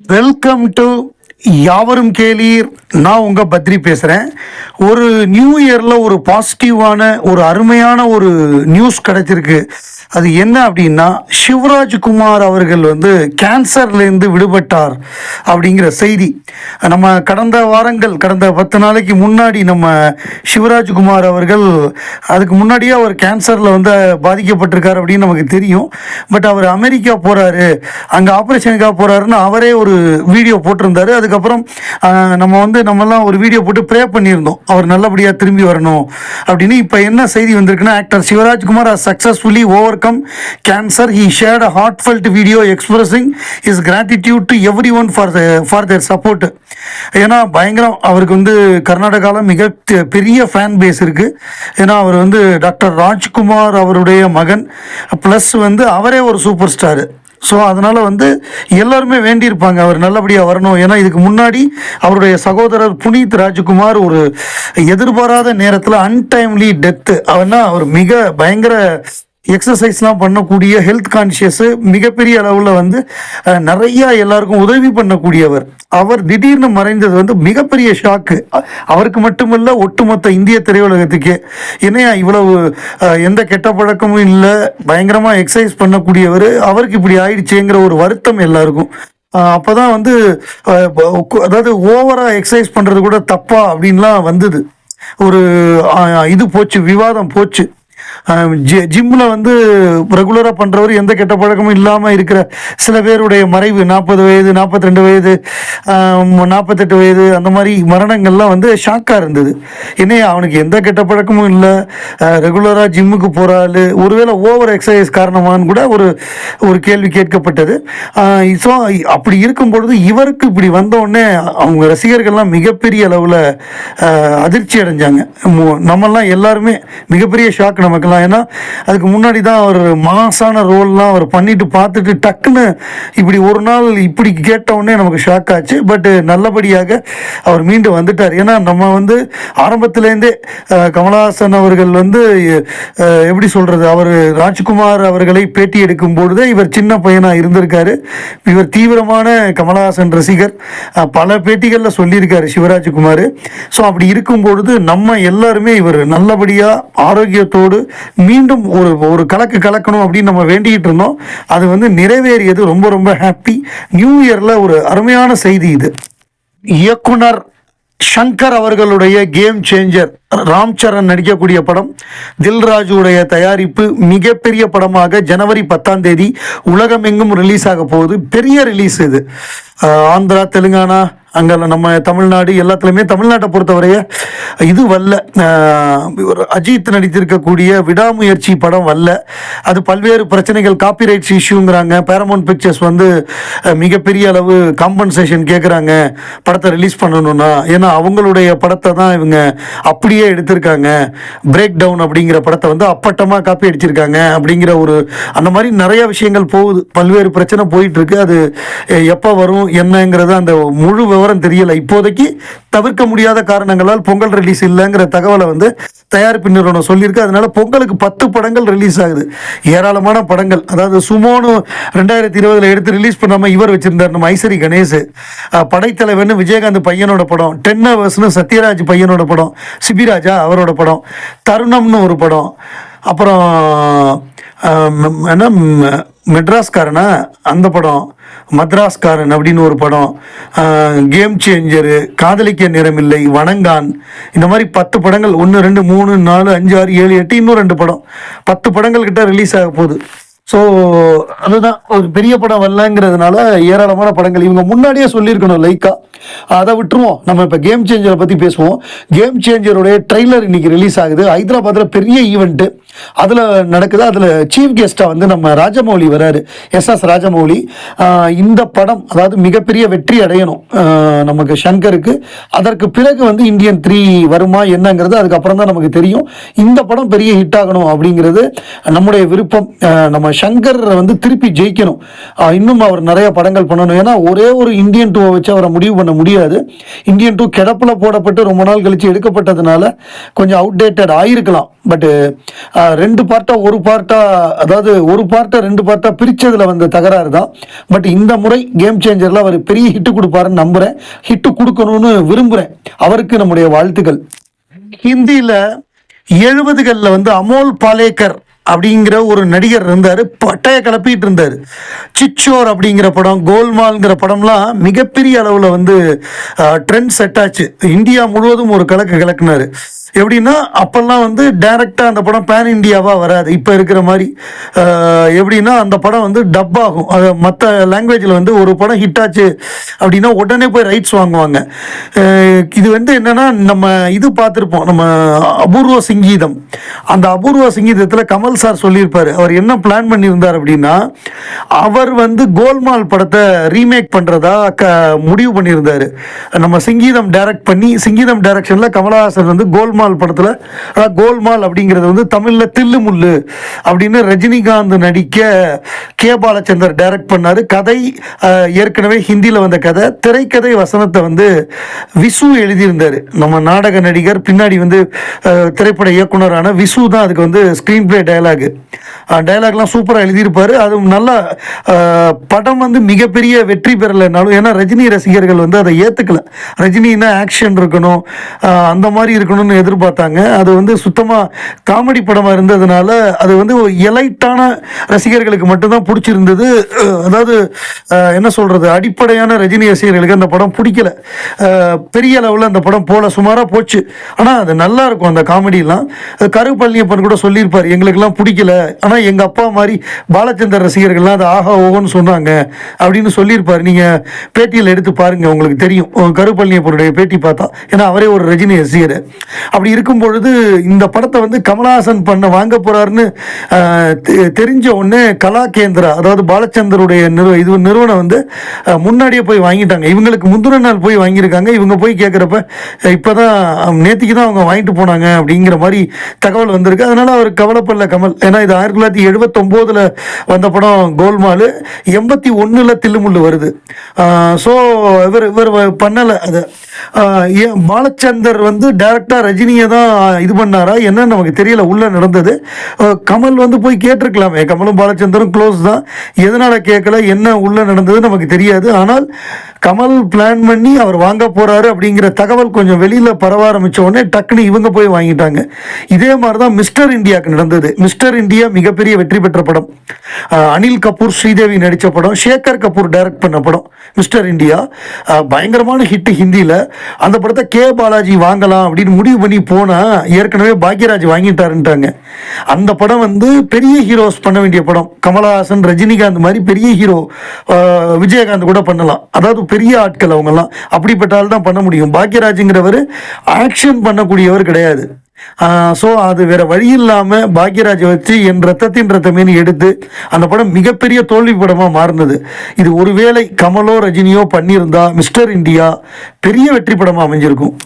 Welcome to யாவரும் கேளீர். நான் உங்கள் பத்ரி பேசுகிறேன் ஒரு நியூ இயரில் ஒரு பாசிட்டிவான ஒரு அருமையான ஒரு நியூஸ் கிடைச்சிருக்கு. அது என்ன அப்படின்னா சிவராஜ்குமார் அவர்கள் வந்து கேன்சர்லேருந்து விடுபட்டார் அப்படிங்கிற செய்தி. நம்ம கடந்த வாரங்கள் கடந்த பத்து நாளைக்கு முன்னாடி நம்ம சிவராஜ்குமார் அவர்கள் அதுக்கு முன்னாடியே அவர் கேன்சரில் வந்து பாதிக்கப்பட்டிருக்காரு அப்படின்னு நமக்கு தெரியும். பட் அவர் அமெரிக்கா போகிறாரு அங்கே ஆப்ரேஷனுக்காக போகிறாருன்னு அவரே ஒரு வீடியோ போட்டிருந்தாரு. அதுக்கப்புறம் நம்ம வந்து நம்மலாம் ஒரு வீடியோ போட்டு ப்ரே பண்ணியிருந்தோம். அவர் நல்லபடியாக திரும்பி வரணும் அப்படின்னு. இப்போ என்ன செய்தி வந்திருக்குன்னா actor Shivarajkumar successfully successfully cancer cancer. He shared a heartfelt video expressing his gratitude to everyone for for their support ஏன்னா பயங்கரம் அவருக்கு வந்து கர்நாடகாவில் மிக பெரிய ஃபேன் பேஸ் இருக்குது ஏன்னா அவர் வந்து டாக்டர் ராஜ்குமார் அவருடைய மகன் ப்ளஸ் வந்து அவரே ஒரு சூப்பர் ஸ்டாரு ஸோ அதனால் வந்து எல்லாருமே வேண்டியிருப்பாங்க. அவர் நல்லபடியாக வரணும். ஏன்னா இதுக்கு முன்னாடி அவருடைய சகோதரர் புனீத் ராஜ்குமார் ஒரு எதிர்பாராத நேரத்தில் அன்டைம்லி டெத்து அவர்னா அவர் மிக பயங்கர எக்ஸசைஸ்லாம் பண்ணக்கூடிய ஹெல்த் கான்ஷியஸு மிகப்பெரிய அளவில் வந்து நிறையா எல்லாருக்கும் உதவி பண்ணக்கூடியவர். அவர் திடீர்னு மறைந்தது வந்து மிகப்பெரிய ஷாக்கு அவருக்கு மட்டுமல்ல ஒட்டுமொத்த இந்திய திரையுலகத்துக்கே. என்னையா இவ்வளவு எந்த கெட்ட பழக்கமும் இல்லை பயங்கரமாக எக்ஸசைஸ் பண்ணக்கூடியவர். அவருக்கு இப்படி ஆயிடுச்சுங்கிற ஒரு வருத்தம் எல்லாருக்கும். அப்போ தான் வந்து அதாவது ஓவராக எக்ஸசைஸ் பண்ணுறது கூட தப்பா அப்படின்லாம் வந்தது. ஒரு இது போச்சு விவாதம் போச்சு. ஜிம்மில் வந்து ரெகுலராக பண்ணுறவர் எந்த கெட்ட பழக்கமும் இல்லாமல் இருக்கிற சில பேருடைய மறைவு நாற்பது வயது நாற்பத்தி ரெண்டு வயது நாற்பத்தெட்டு வயது அந்த மாதிரி மரணங்கள்லாம் வந்து ஷாக்காக இருந்தது. என்னையா அவனுக்கு எந்த கெட்ட பழக்கமும் இல்லை. ரெகுலராக ஜிம்முக்கு போகிற ஆள் ஒருவேளை ஓவர் எக்ஸசைஸ் காரணமான்னு கூட ஒரு ஒரு கேள்வி கேட்கப்பட்டது. ஸோ அப்படி இருக்கும் பொழுது இவருக்கு இப்படி வந்தோடனே அவங்க ரசிகர்கள்லாம் மிகப்பெரிய அளவில் அதிர்ச்சி அடைஞ்சாங்க. நம்மெல்லாம் எல்லாருமே மிகப்பெரிய ஷாக் நமக்கெல்லாம். ஏன்னா அதுக்கு முன்னாடி தான் அவர் மாசான ரோல்லாம் அவர் பண்ணிட்டு பார்த்துட்டு டக்குன்னு இப்படி ஒரு நாள் இப்படி கேட்ட உடனே நமக்கு ஷாக் ஆச்சு. பட் நல்லபடியாக அவர் மீண்டு வந்துட்டார். ஏன்னா நம்ம வந்து ஆரம்பத்துலேருந்தே கமலஹாசன் அவர்கள் வந்து எப்படி சொல்றது? அவர் ராஜ்குமார் அவர்களை பேட்டி எடுக்கும் பொழுது இவர் சின்ன பையனாக இருந்திருக்காரு. இவர் தீவிரமான கமலஹாசன் ரசிகர். பல பேட்டிகளில் சொல்லியிருக்காரு சிவராஜ்குமார். ஸோ அப்படி இருக்கும் பொழுது நம்ம எல்லாருமே இவர் நல்லபடியாக ஆரோக்கியத்தோடு மீண்டும் ஒரு ஒரு கலக்கு கலக்கணும் அப்படின்னு நம்ம வேண்டிக்கிட்டு இருந்தோம். அது வந்து நிறைவேறியது ரொம்ப ரொம்ப ஹாப்பி நியூ இயரில் ஒரு அருமையான செய்தி இது. இயக்குனர் ஷங்கர் அவர்களுடைய கேம் சேஞ்சர் ராம் சரண் நடிக்கக்கூடிய படம் தில்ராஜுடைய தயாரிப்பு மிகப்பெரிய படமாக ஜனவரி பத்தாம் தேதி உலகமெங்கும் ரிலீஸ் ஆக போகுது. பெரிய ரிலீஸ் இது. ஆந்திரா தெலுங்கானா அங்கே நம்ம தமிழ்நாடு எல்லாத்துலேயுமே தமிழ்நாட்டை பொறுத்தவரைய இது வல்ல அஜித் நடித்திருக்கக்கூடிய விடாமுயற்சி படம் வல்ல. அது பல்வேறு பிரச்சனைகள் காப்பிரைட்ஸ் இஷ்யூங்கிறாங்க பேரமௌண்ட் பிக்சர்ஸ் வந்து மிகப்பெரிய அளவு காம்பன்சேஷன் கேட்குறாங்க படத்தை ரிலீஸ் பண்ணணும்னா. ஏன்னா அவங்களுடைய படத்தை தான் இவங்க அப்படியே எடுத்திருக்காங்க. பிரேக் டவுன் அப்படிங்கிற படத்தை வந்து அப்பட்டமாக காப்பி அடிச்சிருக்காங்க அப்படிங்கிற ஒரு அந்த மாதிரி நிறைய விஷயங்கள் போகுது. பல்வேறு பிரச்சனை போயிட்டு இருக்கு. அது எப்போ வரும் என்னங்கிறது அந்த முழு விவரம் தெரியல. இப்போதைக்கு தவிர்க்க முடியாத காரணங்களால் பொங்கல் ரிலீஸ் இல்லைங்கிற தகவலை வந்து தயாரிப்பு நிறுவனம் சொல்லியிருக்கு. அதனால பொங்கலுக்கு பத்து படங்கள் ரிலீஸ் ஆகுது. ஏராளமான படங்கள். அதாவது சுமோனு ரெண்டாயிரத்தி இருபதுல எடுத்து ரிலீஸ் பண்ணாம இவர் வச்சிருந்தார். நம்ம ஐசரி கணேஷ். படைத்தலைவன் விஜயகாந்த் பையனோட படம். டென் ஹவர்ஸ்னு சத்யராஜ் பையனோட படம். சிபிராஜா அவரோட படம். தருணம்னு ஒரு படம். அப்புறம் என்ன மெட்ராஸ்காரனா? அந்த படம் மத்ராஸ்காரன் அப்படின்னு ஒரு படம். கேம் சேஞ்சரு காதலிக்க நிறமில்லை வணங்கான். இந்த மாதிரி பத்து படங்கள் ஒன்று ரெண்டு மூணு நாலு அஞ்சு ஆறு ஏழு எட்டு இன்னும் ரெண்டு படம். பத்து படங்கள் கிட்ட ரிலீஸ் ஆக போகுது. ஸோ அதுதான் ஒரு பெரிய படம் வரலங்கிறதுனால ஏராளமான படங்கள். இவங்க முன்னாடியே சொல்லியிருக்கணும் லைக்கா அதை விட்டுருவோம். நம்ம இப்போ கேம் சேஞ்சரை பற்றி பேசுவோம். கேம் சேஞ்சருடைய ட்ரெய்லர் இன்னைக்கு ரிலீஸ் ஆகுது. ஹைதராபாத்தில் பெரிய ஈவெண்ட்டு அதில் நடக்குது. அதில் சீஃப் கெஸ்ட்டாக வந்து நம்ம ராஜமௌலி வராரு. S S Rajamouli. இந்த படம் அதாவது மிகப்பெரிய வெற்றி அடையணும் நமக்கு ஷங்கருக்கு அதற்கு பிறகு வந்து இந்தியன் த்ரீ வருமா என்னங்கிறது அதுக்கப்புறம் தான் நமக்கு தெரியும். இந்த படம் பெரிய ஹிட் ஆகணும் அப்படிங்கிறது நம்முடைய விருப்பம். நம்ம சங்கர் வந்து திருப்பி ஜெயிக்கணும். இன்னும் அவர் நிறைய படங்கள் பண்ணணும். ஏன்னா ஒரே ஒரு இந்தியன் டூவை வச்சு அவரை முடிவு பண்ண முடியாது. இந்தியன் டூ கிடப்பில் போடப்பட்டு ரொம்ப நாள் கழித்து எடுக்கப்பட்டதுனால கொஞ்சம் அவுடேட்டட் ஆகியிருக்கலாம் பட்டு ரெண்டு பார்ட்டாக ஒரு பார்ட்டாக அதாவது ஒரு பார்ட்டை ரெண்டு பார்ட்டாக பிரித்ததில் வந்த தகராறு தான். பட் இந்த முறை கேம் சேஞ்சரில் அவர் பெரிய ஹிட்டு கொடுப்பாருன்னு நம்புகிறேன் ஹிட்டு கொடுக்கணும்னு விரும்புகிறேன் அவருக்கு நம்முடைய வாழ்த்துக்கள். ஹிந்தியில் எழுபதுகளில் வந்து அமோல் பாலேக்கர் அப்படிங்கிற ஒரு நடிகர் இருந்தார் பட்டைய கிளப்பிட்டு இருந்தார். சிச்சோர் அப்படிங்கிற படம் கோல்மால்ங்கிற படம்லாம் மிகப்பெரிய அளவில் வந்து ட்ரெண்ட் செட் ஆச்சு. இந்தியா முழுவதும் ஒரு கலக்கு கலக்குனாரு எப்படின்னா அப்போல்லாம் வந்து டைரெக்டாக அந்த படம் பேன் இந்தியாவாக வராது. இப்போ இருக்கிற மாதிரி எப்படின்னா அந்த படம் வந்து டப் ஆகும். அது மற்ற லாங்குவேஜில் வந்து ஒரு படம் ஹிட் ஆச்சு அப்படின்னா உடனே போய் ரைட்ஸ் வாங்குவாங்க. இது வந்து என்னென்னா நம்ம இது பார்த்துருப்போம். நம்ம அபூர்வ சங்கீதம். அந்த அபூர்வ சங்கீதத்தில் கமல் சார் சொல்லியிருப்பார். அவர் என்ன பிளான் பண்ணியிருந்தார் அப்படின்னா அவர் வந்து கோல்மால் படத்தை ரீமேக் பண்ணுறதா க முடிவு பண்ணியிருந்தார். நம்ம சிங்கீதம் டைரக்ட் பண்ணி சிங்கீதம் டைரக்ஷனில் கமலஹாசன் வந்து கோல்மால் படத்தில் அதாவது கோல்மால் அப்படிங்கிறது வந்து தமிழில் தில்லு முள்ளு அப்படின்னு ரஜினிகாந்த் நடிக்க கே பாலச்சந்தர் டைரக்ட் பண்ணார். கதை ஏற்கனவே ஹிந்தியில் வந்த கதை திரைக்கதை வசனத்தை வந்து விசு எழுதியிருந்தார். நம்ம நாடக நடிகர் பின்னாடி வந்து திரைப்பட இயக்குனரான விசு தான் அதுக்கு வந்து ஸ்க்ரீன் பிளே டயலாக் டயலாக்லாம் சூப்பராக எழுதியிருப்பார். அதுவும் நல்லா படம் வந்து மிகப்பெரிய வெற்றி பெறலைனாலும் ஏன்னா ரஜினி ரசிகர்கள் வந்து அதை ஏற்றுக்கல ரஜினின்னா ஆக்ஷன் இருக்கணும் அந்த மாதிரி இருக்கணும்னு எதிர்பார்த்தாங்க. அது வந்து சுத்தமாக காமெடி படமாக இருந்ததுனால அது வந்து ஒரு எலைட்டான ரசிகர்களுக்கு மட்டும்தான் பிடிச்சிருந்தது. அதாவது என்ன சொல்கிறது அடிப்படையான ரஜினி ரசிகர்களுக்கு அந்த படம் பிடிக்கல. பெரிய அளவில் அந்த படம் போல சுமாராக போச்சு. ஆனால் அது நல்லா இருக்கும் அந்த காமெடியெலாம் கரு பழனியப்பன் கூட சொல்லியிருப்பார் எங்களுக்கெல்லாம் பிடிக்கல. ஆனால் எங்கள் அப்பா மாதிரி பாலச்சந்தர் ரசிகர்கள்லாம் அது ஆஹா ஓஹோன்னு சொன்னாங்க அப்படின்னு சொல்லியிருப்பார். நீங்கள் பேட்டியில் எடுத்து பாருங்கள் உங்களுக்கு தெரியும். உங்க பேட்டி பார்த்தா. ஏன்னா அவரே ஒரு ரஜினி ரசிகர். அப்படி இருக்கும் பொழுது இந்த படத்தை வந்து கமலஹாசன் பண்ண வாங்க போகிறாருன்னு தெரிஞ்ச உடனே கலா கேந்திரா அதாவது பாலச்சந்தருடைய நிறுவ இது நிறுவனம் வந்து முன்னாடியே போய் வாங்கிட்டாங்க. இவங்களுக்கு முந்தின நாள் போய் வாங்கியிருக்காங்க. இவங்க போய் கேட்குறப்ப இப்போ தான் நேற்றுக்கு தான் அவங்க வாங்கிட்டு போனாங்க அப்படிங்கிற மாதிரி தகவல் வந்திருக்கு. அதனால் அவர் கவலைப்படல கமல். ஏன்னா இது ஆயிரத்தி தொள்ளாயிரத்தி எழுபத்தொம்போதில் வந்த படம் கோல்மால். எண்பத்தி ஒன்றில் தில்லுமுள்ளு வருது. ஸோ இவர் இவர் பண்ணலை அதை. பாலச்சந்தர் வந்து டைரக்டாக ரஜினியை தான் இது பண்ணாரா? என்னன்னு நமக்கு தெரியல. உள்ளே நடந்தது. கமல் வந்து போய் கேட்டிருக்கலாமே. கமலும் பாலச்சந்தரும் க்ளோஸ் தான். எதனால் கேட்கல என்ன உள்ளே நடந்தது நமக்கு தெரியாது. ஆனால் கமல் பிளான் பண்ணி அவர் வாங்க போகிறாரு அப்படிங்கிற தகவல் கொஞ்சம் வெளியில் பரவ ஆரம்பிச்ச உடனே டக்குன்னு இவங்க போய் வாங்கிட்டாங்க. இதே மாதிரி தான் மிஸ்டர் இந்தியாவுக்கு நடந்தது. மிஸ்டர் இந்தியா மிகப்பெரிய வெற்றி பெற்ற படம். அனில் கபூர் ஸ்ரீதேவி நடித்த படம் ஷேகர் கபூர் டைரக்ட் பண்ண படம் மிஸ்டர் இந்தியா. பயங்கரமான ஹிட் ஹிந்தியில் அந்த படத்தை கே பாலாஜி வாங்கலாம் அப்படின்னு முடிவு பண்ணி போனால் ஏற்கனவே பாக்யராஜ் வாங்கிட்டாருன்ட்டாங்க. அந்த படம் வந்து பெரிய ஹீரோஸ் பண்ண வேண்டிய படம். கமலஹாசன் ரஜினிகாந்த் மாதிரி பெரிய ஹீரோ விஜயகாந்த் கூட பண்ணலாம். அதாவது பெரிய ஆட்கள் அவங்கெல்லாம். அப்படிப்பட்ட ஆள் தான் பண்ண முடியும். பாக்யராஜுங்கிறவர் ஆக்ஷன் பண்ணக்கூடியவர் கிடையாது. ஸோ அது வேற வழி இல்லாமல் பாக்யராஜை வச்சு என் ரத்தத்தின் ரத்தமேனு எடுத்து அந்த படம் மிகப்பெரிய தோல்வி படமாக மாறினது. இது ஒருவேளை கமலோ ரஜினியோ பண்ணியிருந்தா மிஸ்டர் இந்தியா பெரிய வெற்றி படமாக அமைஞ்சிருக்கும்.